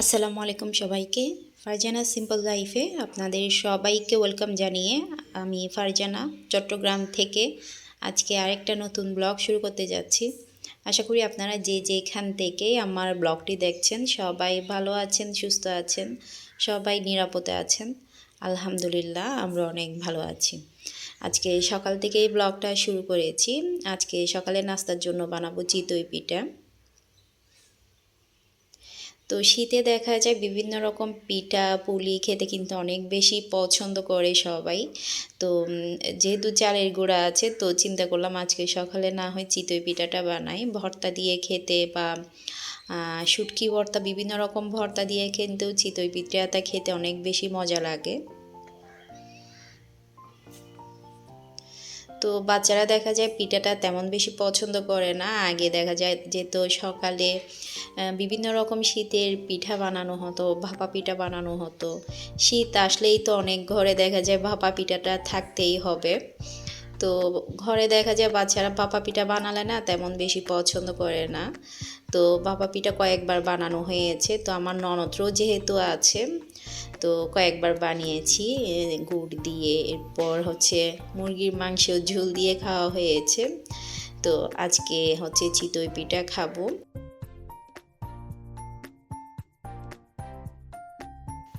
আসসালামু আলাইকুম সবাইকে। ফারজানা সিম্পল লাইফে আপনাদের সবাইকে ওয়েলকাম জানিয়ে আমি ফারজানা চট্টগ্রাম থেকে আজকে আরেকটা নতুন ব্লগ শুরু করতে যাচ্ছি। আশা করি আপনারা যে যেখান থেকে আমার ব্লগটি দেখছেন সবাই ভালো আছেন, সুস্থ আছেন, সবাই নিরাপদে আছেন। আলহামদুলিল্লাহ, আমরা অনেক ভালো আছি। আজকে সকাল থেকেই ব্লগটা শুরু করেছি। আজকে সকালে নাস্তার জন্য বানাবো চিতই পিঠা। তো শীতে দেখা যায় বিভিন্ন রকম পিঠা, পুলি খেতে কিন্তু অনেক বেশি পছন্দ করে সবাই। তো যেহেতু চালের গুঁড়া আছে, তো চিন্তা করলাম আজকে সকালে না হয় চিতই পিঠাটা বানাই। ভর্তা দিয়ে খেতে বা শুটকি ভর্তা, বিভিন্ন রকম ভর্তা দিয়ে কিন্তু চিতই পিঠাটা খেতে অনেক বেশি মজা লাগে। তো বাচ্চারা দেখা যায় পিঠাটা তেমন বেশি পছন্দ করে না। আগে দেখা যায় যে তো সকালে বিভিন্ন রকম শীতের পিঠা বানানো হতো, ভাপা পিঠা বানানো হতো। শীত আসলেই তো অনেক ঘরে দেখা যায় ভাপা পিঠাটা থাকতেই হবে। তো ঘরে দেখা যায় বাচ্চারা ভাপা পিঠা বানালে না তেমন বেশি পছন্দ করে না। তো ভাপা পিঠা কয়েকবার বানানো হয়েছে। তো আমার ননদরও যেহেতু আছে তো কয়েকবার বানিয়েছি গুড় দিয়ে, এরপর হচ্ছে মুরগির মাংস ঝোল দিয়ে খাওয়া হয়েছে। তো আজকে হচ্ছে চিতই পিঠা খাব।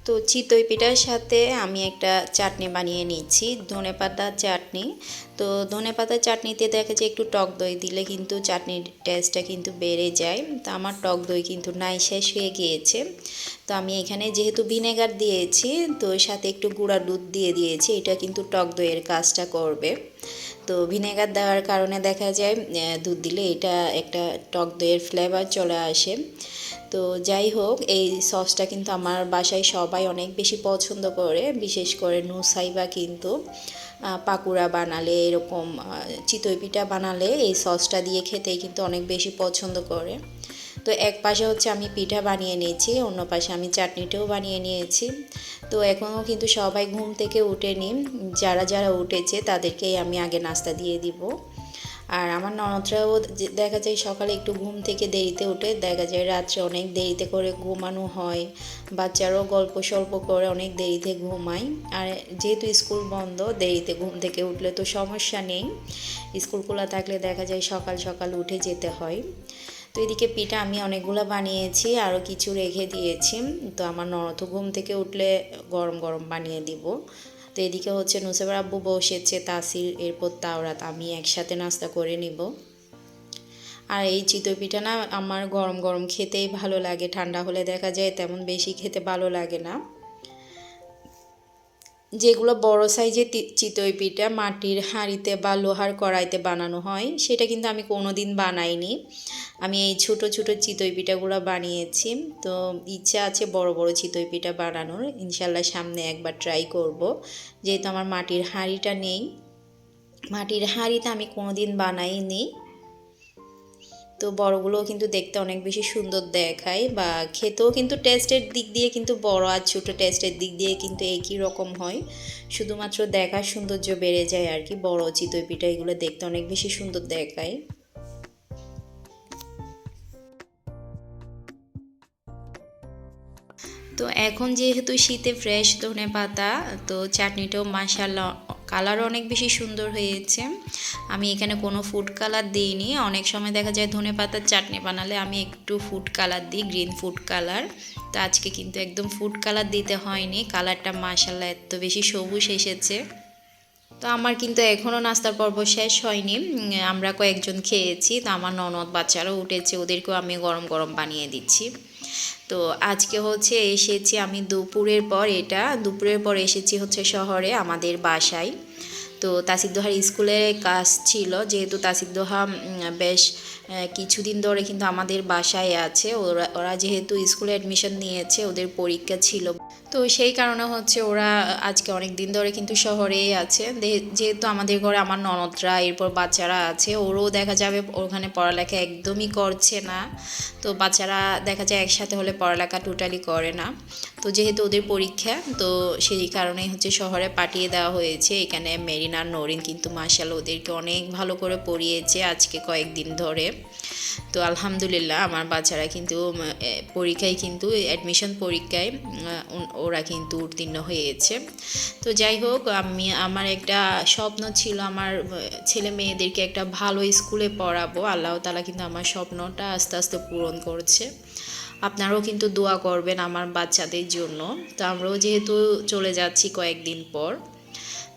তো চিতই পিঠার সাথে আমি একটা চাটনি বানিয়ে নিচ্ছি ধনে পাতার চাটনি। তো ধনে পাতার চাটনিতে দেখা যায় একটু টক দই দিলে কিন্তু চাটনির টেস্টটা কিন্তু বেড়ে যায়। তো আমার টক দই কিন্তু নাই, শেষ হয়ে গিয়েছে। তো আমি এখানে যেহেতু ভিনেগার দিয়েছি, তো সাথে একটু গুঁড়া দুধ দিয়ে দিয়েছি, এটা কিন্তু টক দইয়ের কাজটা করবে। তো ভিনেগার দেওয়ার কারণে দেখা যায় দুধ দিলে এটা একটা টক দইয়ের ফ্লেভার চলে আসে। তো যাই হোক, এই সসটা কিন্তু আমার বাসায় সবাই অনেক বেশি পছন্দ করে, বিশেষ করে নুসাইবা কিন্তু পাকুড়া বানালে, এরকম চিতই পিঠা বানালে এই সসটা দিয়ে খেতেই কিন্তু অনেক বেশি পছন্দ করে। তো এক পাশে হচ্ছে আমি পিঠা বানিয়ে নিয়েছি, অন্য পাশে আমি চাটনিটাও বানিয়ে নিয়েছি। তো এখনও কিন্তু সবাই ঘুম থেকে উঠেনি, যারা যারা উঠেছে তাদেরকেই আমি আগে নাস্তা দিয়ে দিব। আর আমার ননদরাও দেখা যায় সকালে একটু ঘুম থেকে দেরিতে উঠে, দেখা যায় রাত্রে অনেক দেরিতে করে ঘুমানো হয়। বাচ্চারাও গল্প সল্প করে অনেক দেরিতে ঘুমায়। আর যেহেতু স্কুল বন্ধ, দেরিতে ঘুম থেকে উঠলে তো সমস্যা নেই। স্কুল খোলা থাকলে দেখা যায় সকাল সকাল উঠে যেতে হয়। তো এদিকে পিঠা আমি অনেকগুলো বানিয়েছি আরও কিছু রেখে দিয়েছি। তো আমার নরদ ঘুম থেকে উঠলে গরম গরম বানিয়ে দিব। তো এদিকে হচ্ছে নুসেবার আব্বু বসেছে, তাসির, এরপর তাওরাত। আমি একসাথে নাস্তা করে নিব। আর এই চিতই পিঠা না আমার গরম গরম খেতেই ভালো লাগে, ঠান্ডা হলে দেখা যায় তেমন বেশি খেতে ভালো লাগে না। যেগুলো বড় সাইজের চিতই পিঠা, মাটির হাঁড়িতে বা লোহার কড়াইতে বানানো হয়, সেটা কিন্তু আমি কোনো দিন বানাইনি। আমি এই ছোট ছোট চিতই পিঠাগুলো বানিয়েছি। তো ইচ্ছা আছে বড় বড় চিতই পিঠা বানানোর। ইনশাল্লাহ সামনে একবার ট্রাই করব। যেহেতু আমার মাটির হাঁড়িটা নেই, মাটির হাঁড়িতে আমি কোনো দিন বানাইনি। তো বড়গুলোও কিন্তু দেখতে অনেক বেশি সুন্দর দেখায় বা খেতেও কিন্তু টেস্টের দিক দিয়ে কিন্তু বড় আর ছোটো টেস্টের দিক দিয়ে কিন্তু একই রকম হয়। শুধুমাত্র দেখার সৌন্দর্য বেড়ে যায় আর কি, বড় চিতই পিঠা এগুলো দেখতে অনেক বেশি সুন্দর দেখায়। তো এখন যেহেতু শীতে ফ্রেশ ধনে পাতা তো চাটনিটাও মাসাল্লাহ কালারও অনেক বেশি সুন্দর হয়েছে। আমি এখানে কোনো ফুড কালার দিইনি। অনেক সময় দেখা যায় ধনে পাতার চাটনি বানালে আমি একটু ফুড কালার দিই গ্রিন ফুড কালার তো আজকে কিন্তু একদম ফুড কালার দিতে হয়নি। কালারটা মাসাল্লাহ এত বেশি সবুজ এসেছে। তো আমার কিন্তু এখনও নাস্তার পর্ব শেষ হয়নি। আমরা কয়েকজন খেয়েছি। তো আমার ননদ বাচ্চারাও উঠেছে। ওদেরকেও আমি গরম গরম বানিয়ে দিচ্ছি। তো আজকে হচ্ছে এসেছি আমি দুপুরের পর এটা, দুপুরের পর এসেছি হচ্ছে শহরে আমাদের বাসায়। তো তাসিদ্দোহার স্কুলে কাজ ছিল, যেহেতু তাসিদ্দোহা বেশ কিছুদিন ধরে কিন্তু আমাদের বাসায় আছে। ওরা ওরা যেহেতু স্কুলে অ্যাডমিশন নিয়েছে, ওদের পরীক্ষা ছিল। তো সেই কারণে হচ্ছে ওরা, আজকে অনেক দিন ধরে কিন্তু শহরেই আছে। যেহেতু আমাদের ঘরে আমার ননদরা, এরপর বাচ্চারা আছে, ওরও দেখা যাবে, ওখানে পড়ালেখা একদমই করছে না। তো বাচ্চারা দেখা যায় একসাথে হলে পড়ালেখা টোটালি করে না। তো যেহেতু ওদের পরীক্ষা, তো সেই কারণেই হচ্ছে শহরে পাঠিয়ে দেওয়া হয়েছে। এখানে মেরিনা নরিন কিন্তু মার্শাল ওদেরকে অনেক ভালো করে পড়িয়েছে আজকে কয়েকদিন ধরে। তো আলহামদুলিল্লাহ আমার বাচ্চারা কিন্তু পরীক্ষায় কিন্তু অ্যাডমিশন পরীক্ষায় ওরা কিন্তু উত্তীর্ণ হয়েছে। তো যাই হোক, আমি, আমার একটা স্বপ্ন ছিল আমার ছেলে মেয়েদেরকে একটা ভালো স্কুলে পড়াবো। আল্লাহ তালা কিন্তু আমার স্বপ্নটা আস্তে আস্তে পূরণ করছে। আপনারাও কিন্তু দোয়া করবেন আমার বাচ্চাদের জন্য। তো আমরাও যেহেতু চলে যাচ্ছি কয়েকদিন পর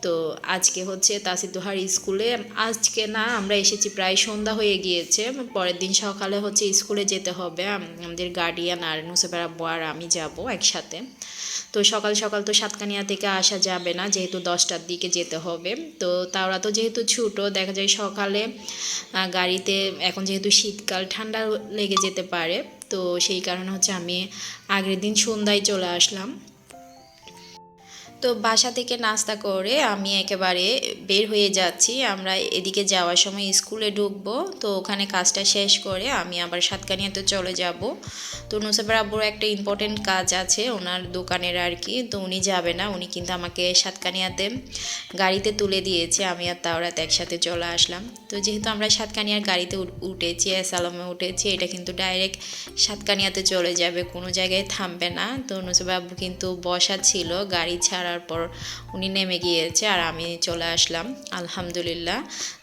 তো আজকে হচ্ছে তাসিদোহার স্কুলে, আজকে না আমরা এসেছি প্রায় সন্ধ্যা হয়ে গিয়েছে, পরের দিন সকালে হচ্ছে স্কুলে যেতে হবে আমাদের গার্ডিয়ান আর নুসেফের আব্বু আর আমি যাব একসাথে। তো সকাল সকাল তো সাতকানিয়া থেকে আসা যাবে না, যেহেতু দশটার দিকে যেতে হবে। তো তারা তো যেহেতু ছোটো, দেখা যায় সকালে গাড়িতে এখন যেহেতু শীতকাল, ঠান্ডা লেগে যেতে পারে। তো সেই কারণে হচ্ছে আমি আগের দিন সন্ধ্যায় চলে আসলাম। তো বাসা থেকে নাস্তা করে আমি একেবারে বের হয়ে যাচ্ছি। আমরা এদিকে যাওয়ার সময় স্কুলে ঢুকবো, তো ওখানে কাজটা শেষ করে আমি আবার সাতকানিয়াতে চলে যাব। তো নুসাফের আব্বুর একটা ইম্পর্টেন্ট কাজ আছে, ওনার দোকানের আর কি, তো উনি যাবে না, উনি কিন্তু আমাকে সাতকানিয়াতে গাড়িতে তুলে দিয়েছে, আমি আর তাওরাত একসাথে চলে আসলাম। তো যেহেতু আমরা সাতকানিয়ার গাড়িতে উঠ- উঠেছি, অ্যাসালামে উঠেছি, এটা কিন্তু ডাইরেক্ট সাতকানিয়াতে চলে যাবে, কোনো জায়গায় থামবে না। তো নুসুফ আব্বু কিন্তু বসা ছিল, গাড়ি ছাড়ার পর উনি নেমে গিয়েছে আর আমি চলে আসলাম, আলহামদুলিল্লাহ।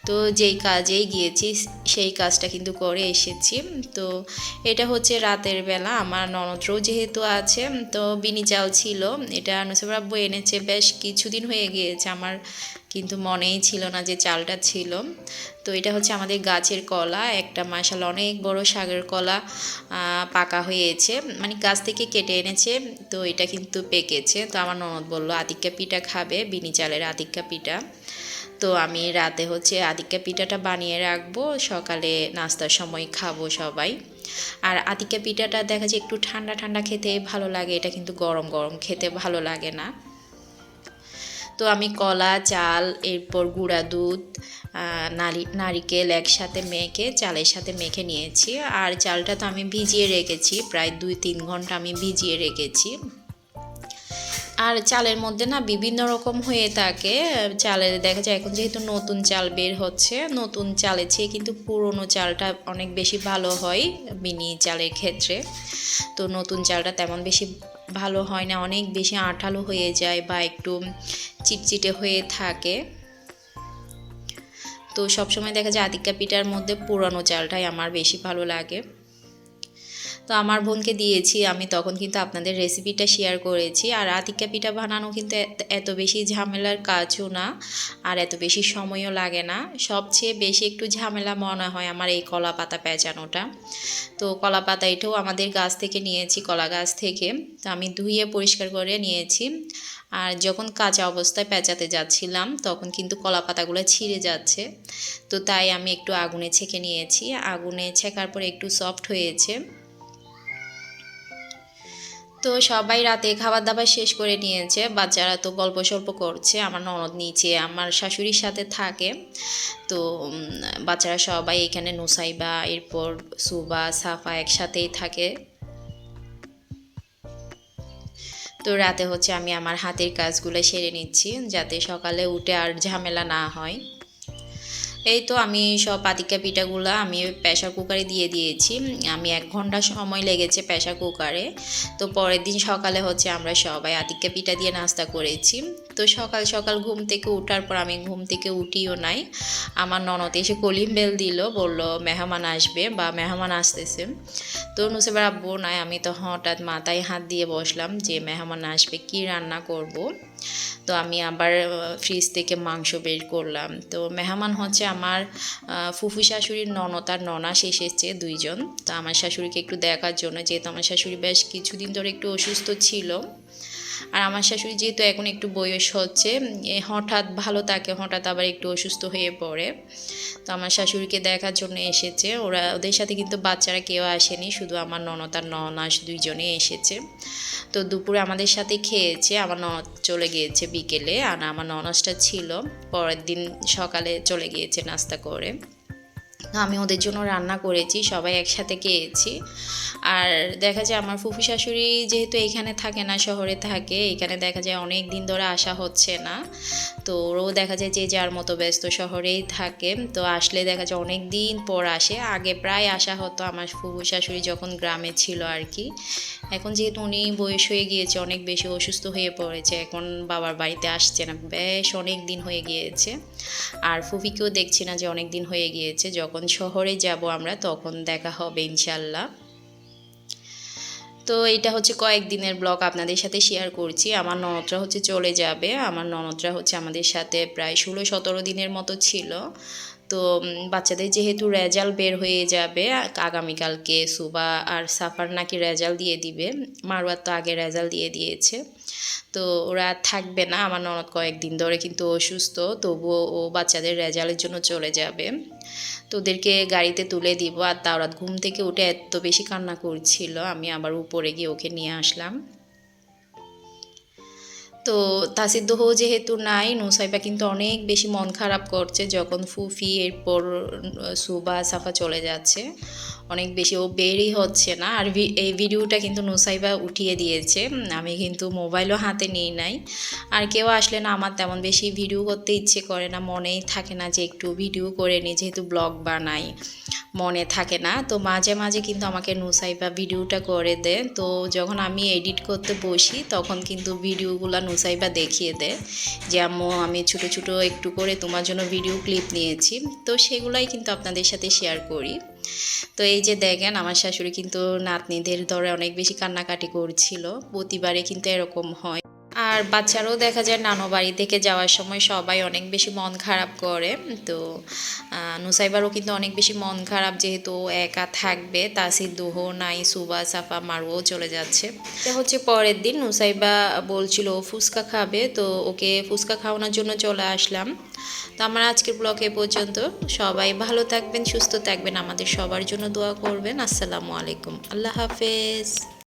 তো যেই কাজেই গিয়েছি, সেই কাজটা কিন্তু করে এসেছি। তো এটা হচ্ছে রাতের বেলা, আমার ননদরও যেহেতু আছে, তো বিনি চাল ছিল, এটা নুসুফ আব্বু এনেছে, বেশ কিছুদিন হয়ে গিয়েছে আমার কিন্তু মনেই ছিল না যে চালটা ছিল। তো এটা হচ্ছে আমাদের গাছের কলা। একটা মাসাল অনেক বড় শাকের কলা পাকা হয়েছে। মানে গাছ থেকে কেটে এনেছে, তো এটা কিন্তু পেকেছে। তো আমার ননদ বলল, আতিক্কা পিঠা খাবে, বিনি চালের আতিক্কা পিঠা। তো আমি রাতে হচ্ছে আতিক্কা পিঠাটা বানিয়ে রাখব। সকালে নাস্তার সময় খাব সবাই। আর আতিক্কা পিঠাটা দেখা যায় একটু ঠান্ডা ঠান্ডা খেতে ভালো লাগে। এটা কিন্তু গরম গরম খেতে ভালো লাগে না। তো আমি কলা, চাল, এরপর গুঁড়া দুধ নারি, নারিকেল একসাথে মেখে, চালের সাথে মেখে নিয়েছি। আর চালটা তো আমি ভিজিয়ে রেখেছি, প্রায় দুই তিন ঘণ্টা আমি ভিজিয়ে রেখেছি। আর চালের মধ্যে না বিভিন্ন রকম হয়ে থাকে। চালের, দেখা যায় এখন যেহেতু নতুন চাল বের হচ্ছে, নতুন চালের চেয়ে কিন্তু পুরনো চালটা অনেক বেশি ভালো হয় মিনি চালের ক্ষেত্রে। তো নতুন চালটা তেমন বেশি ভালো হয় না, অনেক বেশি আঠালো হয়ে যায় বা একটু চিটচিটে হয়ে থাকে। তো সবসময় দেখা যায় আদিকা পিঠার মধ্যে পুরানো চালটাই আমার বেশি ভালো লাগে। তো আমার বোনকে দিয়েছি, আমি তখন কিন্তু আপনাদের রেসিপিটা শেয়ার করেছি। আর আতিকা পিঠা বানানো কিন্তু এত- বেশি ঝামেলার কাজও না, আর এত বেশি সময়ও লাগে না। সবচেয়ে বেশি একটু ঝামেলা মনে হয় আমার এই কলা পাতা পেঁচানোটা। তো কলা পাতা এটাও আমাদের গাছ থেকে নিয়েছি, কলা গাছ থেকে। তো আমি ধুয়ে পরিষ্কার করে নিয়েছি। আর যখন কাঁচা অবস্থায় পেঁচাতে যাচ্ছিলাম, তখন কিন্তু কলা পাতাগুলো ছিঁড়ে যাচ্ছে। তো তাই আমি একটু আগুনে ছেঁকে নিয়েছি। আগুনে ছেঁকার পরে একটু সফট হয়েছে। তো সবাই রাতে খাবার দাবার শেষ করে নিয়েছে। বাচ্চারা তো গল্প সল্প করছে। আমার ননদ নিচে, আমার শাশুড়ির সাথে থাকে। তো বাচ্চারা সবাই এখানে নুসাইবা, এরপর সুবা, সাফা একসাথেই থাকে। তো রাতে হচ্ছে আমি আমার হাতের কাজগুলো সেরে নিচ্ছি, যাতে সকালে উঠে আর ঝামেলা না হয়। এই তো আমি সব পাতিকা পিঠাগুলো আমি প্রেশার কুকারে দিয়ে দিয়েছি। আমি এক ঘণ্টা সময় লেগেছে প্রেশার কুকারে। তো পরের দিন সকালে হচ্ছে আমরা সবাই আতিক্কা পিঠা দিয়ে নাস্তা করেছি। তো সকাল সকাল ঘুম থেকে ওঠার পর আমি ঘুম থেকে উঠিও নাই। আমার ননদ এসে কলিম বেল দিল, বলল, মেহমান আসবে বা মেহমান আসতেছে। তো নুসেবার আব্বু নাই, আমি তো হঠাৎ মাথায় হাত দিয়ে বসলাম যে, মেহমান আসবে, কি রান্না করব? তো আমি আবার ফ্রিজ থেকে মাংস বের করলাম। তো মেহমান হচ্ছে আমার ফুফু শাশুড়ির ননতার আর ননাস এসেছে দুইজন। তো আমার শাশুড়িকে একটু দেখার জন্য, যেহেতু আমার শাশুড়ি বেশ কিছুদিন ধরে একটু অসুস্থ ছিল। আর আমার শাশুড়ি যেহেতু এখন একটু বয়স হচ্ছে হঠাৎ ভালো থাকে, হঠাৎ আবার একটু অসুস্থ হয়ে পড়ে। তো আমার শাশুড়িকে দেখার জন্য এসেছে। ওরা, ওদের সাথে কিন্তু বাচ্চারা কেউ আসেনি, শুধু আমার ননদ আর ননাস দুইজনে এসেছে। তো দুপুরে আমাদের সাথে খেয়েছে, আমার ননদ চলে গিয়েছে বিকেলে। আর আমার ননাসটা ছিল, পরের দিন সকালে চলে গিয়েছে নাস্তা করে। আমি ওদের জন্য রান্না করেছি, সবাই একসাথে খেয়েছি। আর দেখা যায় আমার ফুফু শাশুড়ি যেহেতু এইখানে থাকে না, শহরে থাকে, এখানে দেখা যায় অনেক দিন ধরে আসা হচ্ছে না। তো ওরও দেখা যায় যে যার মতো ব্যস্ত শহরেই থাকে, তো আসলে দেখা যায় অনেক দিন পর আসে। আগে প্রায় আসা হতো আমার ফুফু শাশুড়ি যখন গ্রামে ছিল আর কি। এখন যেহেতু উনি বয়স হয়ে গিয়েছে, অনেক বেশি অসুস্থ হয়ে পড়েছে, এখন বাবার বাড়িতে আসছে না, বেশ অনেক দিন হয়ে গিয়েছে। আর ফুফিকেও দেখছি না যে অনেক দিন হয়ে গিয়েছে, যখন শহরে যাব আমরা, তখন দেখা হবে ইনশাল্লাহ তো এটা হচ্ছে কয়েকদিনের ব্লগ আপনাদের সাথে শেয়ার করছি। আমার ননদরা হচ্ছে চলে যাবে। আমার ননদরা হচ্ছে আমাদের সাথে প্রায় ষোলো সতেরো দিনের মতো ছিল। তো বাচ্চাদের যেহেতু রেজাল্ট বের হয়ে যাবে আগামীকালকে সুবা আর সাফার নাকি রেজাল্ট দিয়ে দিবে। মারওয়ার তো আগে রেজাল্ট দিয়ে দিয়েছে। তো ওরা থাকবে না আমার ননদ কয়েকদিন ধরে, কিন্তু অসুস্থ তবুও ও বাচ্চাদের রেজাল্টের জন্য চলে যাবে। তো ওদেরকে গাড়িতে তুলে দিব, আর তাওরাত ঘুম থেকে উঠে এত বেশি কান্না করছিল, আমি আবার উপরে গিয়ে ওকে নিয়ে আসলাম। তো তাসিদ্দহ যেহেতু নাই নুসাইবা কিন্তু অনেক বেশি মন খারাপ করছে যখন ফুফি এরপর সুবা, সাফা চলে যাচ্ছে। অনেক বেশি, ও বেরই হচ্ছে না। আর এই ভিডিওটা কিন্তু নুসাইবা উঠিয়ে দিয়েছে। আমি কিন্তু মোবাইলও হাতে নিই নাই। আর কেউ আসলে না আমার তেমন বেশি ভিডিও করতে ইচ্ছে করে না। মনেই থাকে না যে একটু ভিডিও করে নিই, যেহেতু ব্লগ বানাই। মনে থাকে না। তো মাঝে মাঝে কিন্তু আমাকে নুসাইবা ভিডিওটা করে দেয় তো যখন আমি এডিট করতে বসি, তখন কিন্তু ভিডিওগুলো নুসাইবা দেখিয়ে দেয় যে, আম্মু, আমি ছোটো ছোটো একটু করে তোমার জন্য ভিডিও ক্লিপ নিয়েছি। তো সেগুলাই কিন্তু আপনাদের সাথে শেয়ার করি। তো এই যে দেখেন, আমার শাশুড়ি কিন্তু নাতনিদের ধরে অনেক বেশি কান্নাকাটি করছিল। প্রতিবারে কিন্তু এরকম হয়। আর বাচ্চারাও দেখা যায় নানো বাড়ি থেকে যাওয়ার সময় সবাই অনেক বেশি মন খারাপ করে। তো নুসাইবারও কিন্তু অনেক বেশি মন খারাপ যেহেতু একা থাকবে। তাসির দুহ, নাই, সুবা, সাফা, মারুও চলে যাচ্ছে। এটা হচ্ছে পরের দিন নুসাইবা বলছিল ফুচকা খাবে। তো ওকে ফুচকা খাওয়ানোর জন্য চলে আসলাম। তো আমার আজকের ব্লগ এ পর্যন্ত। সবাই ভালো থাকবেন, সুস্থ থাকবেন। আমাদের সবার জন্য দোয়া করবেন। আসসালামু আলাইকুম। আল্লাহ হাফেজ।